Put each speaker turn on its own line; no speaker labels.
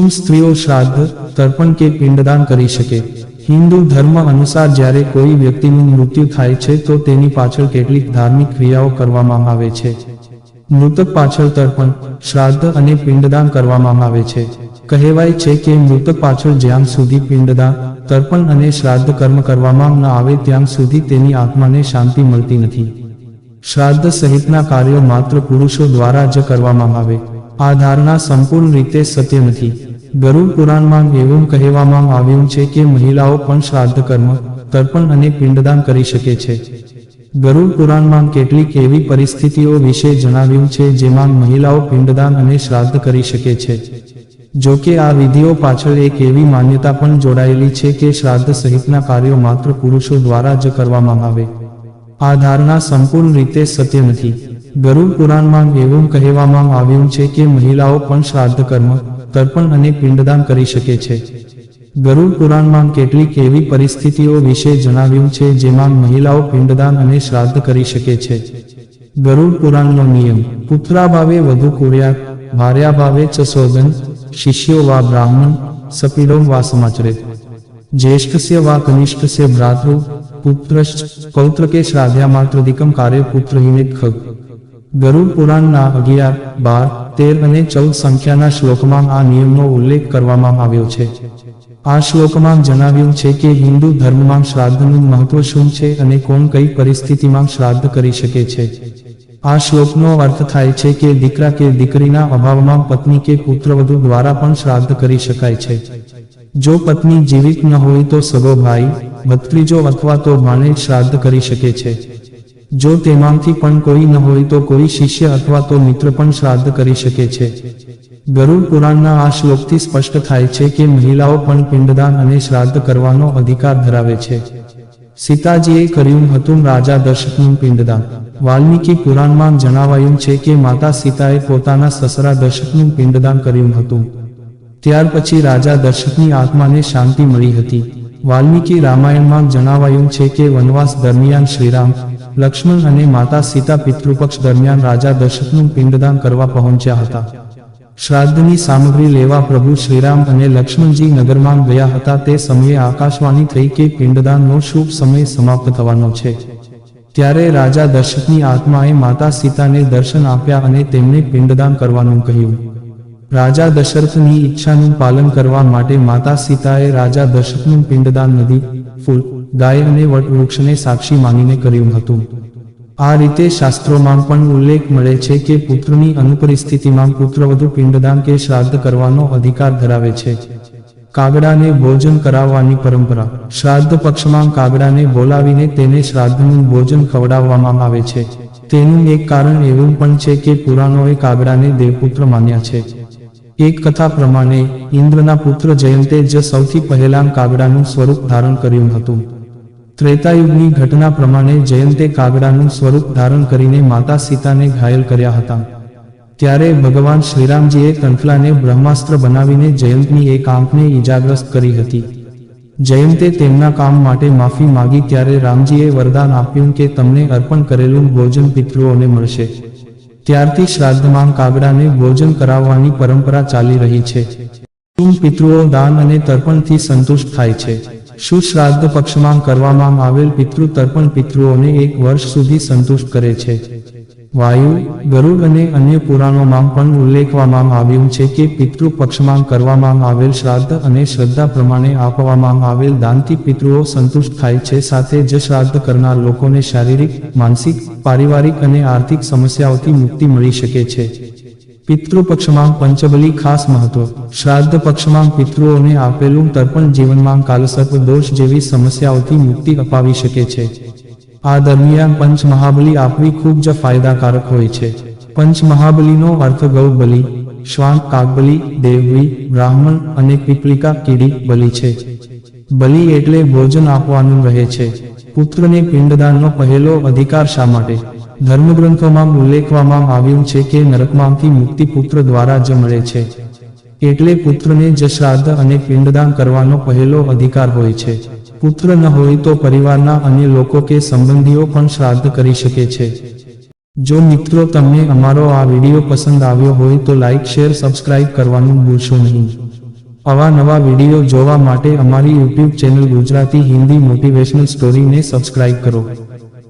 શું સ્ત્રીઓ શ્રાદ્ધ, તર્પણ કે પિંડદાન કરી શકે. હિન્દુ ધર્મ અનુસાર જ્યારે કોઈ વ્યક્તિનું મૃત્યુ થાય છે, તો તેની પાછળ કેટલીક ધાર્મિક ક્રિયાઓ કરવામાં આવે છે. મૃતક પાછળ તર્પણ, શ્રાદ્ધ અને પિંડદાન કરવામાં આવે છે. કહેવાય છે કે મૃતક પાછળ જ્યાં સુધી પિંડદાન, તર્પણ અને શ્રાદ્ધ કર્મ કરવામાં ન આવે, ત્યાં સુધી તેની આત્માને શાંતિ મળતી નથી. શ્રાદ્ધ સહિતના કાર્યો માત્ર પુરુષો દ્વારા જ કરવામાં આવે. આ ધારણા સંપૂર્ણ રીતે સત્ય નથી. ગરુડ પુરાણમાં એવું કહેવામાં આવ્યું છે કે મહિલાઓ પણ શ્રાદ્ધ કર્મ, તર્પણ અને પિંડદાન કરી શકે છે. ગરુડ પુરાણમાં કેટલીક એવી પરિસ્થિતિઓ વિશે જણાવ્યું છે જેમાં મહિલાઓ પિંડદાન અને શ્રાદ્ધ કરી શકે છે. જો કે આ વિધિઓ પાછળ એક એવી માન્યતા પણ જોડાયેલી છે કે શ્રાદ્ધ સહિતના કાર્યો માત્ર પુરુષો દ્વારા જ કરવામાં આવે. આ ધારણા સંપૂર્ણ રીતે સત્ય નથી. ગરુડ પુરાણમાં એવું કહેવામાં આવ્યું છે કે મહિલાઓ પણ શ્રાદ્ધ કર્મ તર્પણ અને પિંડદાન કરી શકે છે. ગરુડ પુરાણમાં કેટલીક એવી પરિસ્થિતિઓ વિશે જણાવ્યું છે જેમાં મહિલાઓ પિંડદાન અને શ્રાદ્ધ કરી શકે છે. ગરુડ પુરાણનો નિયમ પુત્રાભાવે વધુ કુર્યા ભાર્યાભાવે ચ સોદન શિષ્યો વા બ્રાહ્મણ સપીડો વા સમાચરે. જ્યેષ્ઠસ્ય વા કનિષ્ઠસ્ય ભ્રાતૃ, પુત્રશ્ચ પૌત્ર કે દિકમ કાર્ય પુત્રહીને ખગ ગરુડ પુરાણના અગિયાર, બાર તેર અને ચૌદ સંખ્યાના શ્લોકમાં આ નિયમનો ઉલ્લેખ કરવામાં આવ્યો છે. આ શ્લોકમાં જણાવ્યું છે કે હિન્દુ ધર્મમાં શ્રાદ્ધનું મહત્વ શું છે અને કોણ કઈ પરિસ્થિતિમાં શ્રાદ્ધ કરી શકે છે. આ શ્લોકનો અર્થ થાય છે કે દીકરા કે દીકરીના અભાવમાં પત્ની કે પુત્રવધુ દ્વારા પણ શ્રાદ્ધ કરી શકાય છે. જો પત્ની જીવિત ન હોય તો સગો ભાઈ, ભત્રીજો અથવા તો માને શ્રાદ્ધ કરી શકે છે. જો તેમાંથી પણ કોઈ ન હોય તો કોઈ શિષ્ય અથવા તો મિત્ર પણ શ્રાદ્ધ કરી શકે છે. ગરુડ પુરાણના આ શ્લોકથી સ્પષ્ટ થાય છે કે મહિલાઓ પણ પિંડદાન અને શ્રાદ્ધ કરવાનો અધિકાર ધરાવે છે. સીતાજીએ કર્યું હતું રાજા દશરથનું પિંડદાન. વાલ્મીકી પુરાણમાં જણાવાયું છે કે માતા સીતાએ પોતાના સસરા દશરથનું પિંડદાન કર્યું હતું. ત્યાર પછી રાજા દશરથની આત્માને શાંતિ મળી હતી. વાલ્મીકી રામાયણમાં જણાવાયું છે કે વનવાસ દરમિયાન શ્રીરામ લક્ષ્મણ અને માતા સીતા પિતૃપક્ષ દરમિયાન રાજા દશરથનું પિંડદાન કરવા પહોંચ્યા હતા. શ્રાદ્ધની સામગ્રી લેવા પ્રભુ શ્રીરામ અને લક્ષ્મણજી નગરમાં ગયા હતા. તે સમયે આકાશવાણી થઈ કે પિંડદાનનો શુભ સમય સમાપ્ત થવાનો છે. ત્યારે રાજા દશરથની આત્માએ માતા સીતાને દર્શન આપ્યા અને તેમને પિંડદાન કરવાનું કહ્યું. રાજા દશરથની ઈચ્છાનું પાલન કરવા માટે માતા સીતાએ રાજા દશરથનું પિંડદાન નદી, ફૂલ ગાય અને વટવૃક્ષને સાક્ષી માનીને કર્યું હતું. આ રીતે શાસ્ત્રોમાં પણ ઉલ્લેખ મળે છે કે પુત્રની અનુપરિસ્થિતિમાં પુત્રવધુ પિંડદાન કે શ્રાદ્ધ કરવાનો અધિકાર ધરાવે છે. કાગડાને ભોજન કરાવવાની પરંપરા. શ્રાદ્ધ પક્ષમાં કાગડાને બોલાવીને તેને શ્રાદ્ધનું ભોજન ખવડાવવામાં આવે છે. તેનું એક કારણ એવું પણ છે કે પુરાણોએ કાગડાને દેવપુત્ર માન્યા છે. એક કથા પ્રમાણે, ઇન્દ્રના પુત્ર જયંતે જ સૌથી પહેલા કાગડાનું સ્વરૂપ ધારણ કર્યું હતું. ત્રેતાયુગની ઘટના પ્રમાણે જયંતે કાગડાનું સ્વરૂપ ધારણ કરીને માતા સીતાને ઘાયલ કર્યા હતા. ત્યારે ભગવાન શ્રીરામજીએ કંઠલાને બ્રહ્માસ્ત્ર બનાવીને જયંતની એક આંખને ઈજાગ્રસ્ત કરી હતી. જયંતે તેમના કામ માટે માફી માગી ત્યારે રામજીએ વરદાન આપ્યું કે તમને અર્પણ કરેલું ભોજન પિતૃઓને મળશે. ત્યારથી શ્રાદ્ધમાં કાગડાને ભોજન કરાવવાની પરંપરા ચાલી રહી છે. પિતૃઓ દાન અને તર્પણથી સંતુષ્ટ થાય છે. શું શ્રાદ્ધ પક્ષમાં કરવામાં આવેલ પિતૃ તર્પણ પિતૃઓને એક વર્ષ સુધી સંતુષ્ટ કરે છે. વાયુ, ગરુડ અને અન્ય પુરાણોમાં પણ ઉલ્લેખવામાં આવ્યું છે કે પિતૃ પક્ષમાં કરવામાં આવેલ શ્રાદ્ધ અને શ્રદ્ધા પ્રમાણે આપવામાં આવેલ દાનથી પિતૃઓ સંતુષ્ટ થાય છે. સાથે જ શ્રાદ્ધ કરનાર લોકોને શારીરિક, માનસિક, પારિવારિક અને આર્થિક સમસ્યાઓથી મુક્તિ મળી શકે છે. પિતૃ પક્ષમાં પંચબલી ખાસ મહત્વ. શ્રાદ્ધ પક્ષમાં પિતૃઓને આપેલું તર્પણ જીવનમાં કાલસર્પ દોષ જેવી સમસ્યાઓથી મુક્તિ અપાવી શકે છે. આ દરમિયાન પંચમહાબલી આપવી ખૂબ જ ફાયદાકારક હોય છે. પંચમહાબલીનો અર્થ ગૌબલી, શ્વાન કાગબલી, દેવવી, બ્રાહ્મણ અને પીપલિકા કીડી બલિ છે. બલિ એટલે ભોજન આપવાનું રહે છે. પુત્રને પિંડદાનનો પહેલો અધિકાર શા માટે? ધર્મગ્રંથોમાં ઉલ્લેખવામાં આવ્યું છે કે નરકમાંથી મુક્તિ પુત્ર દ્વારા જ મળે છે. એટલે પુત્રને જ શ્રાદ્ધ અને પિંડદાન કરવાનો પહેલો અધિકાર હોય છે. પુત્ર ન હોય તો પરિવારના અન્ય લોકો કે સંબંધીઓ પણ શ્રાદ્ધ કરી શકે છે. જો મિત્રો તમને અમારો આ વીડિયો પસંદ આવ્યો હોય તો લાઇક શેર, સબસ્ક્રાઇબ કરવાનું ભૂલશો નહીં. આવા નવા વીડિયો જોવા માટે અમારી YouTube channel Gujarati Hindi motivational સ્ટોરીને subscribe કરો.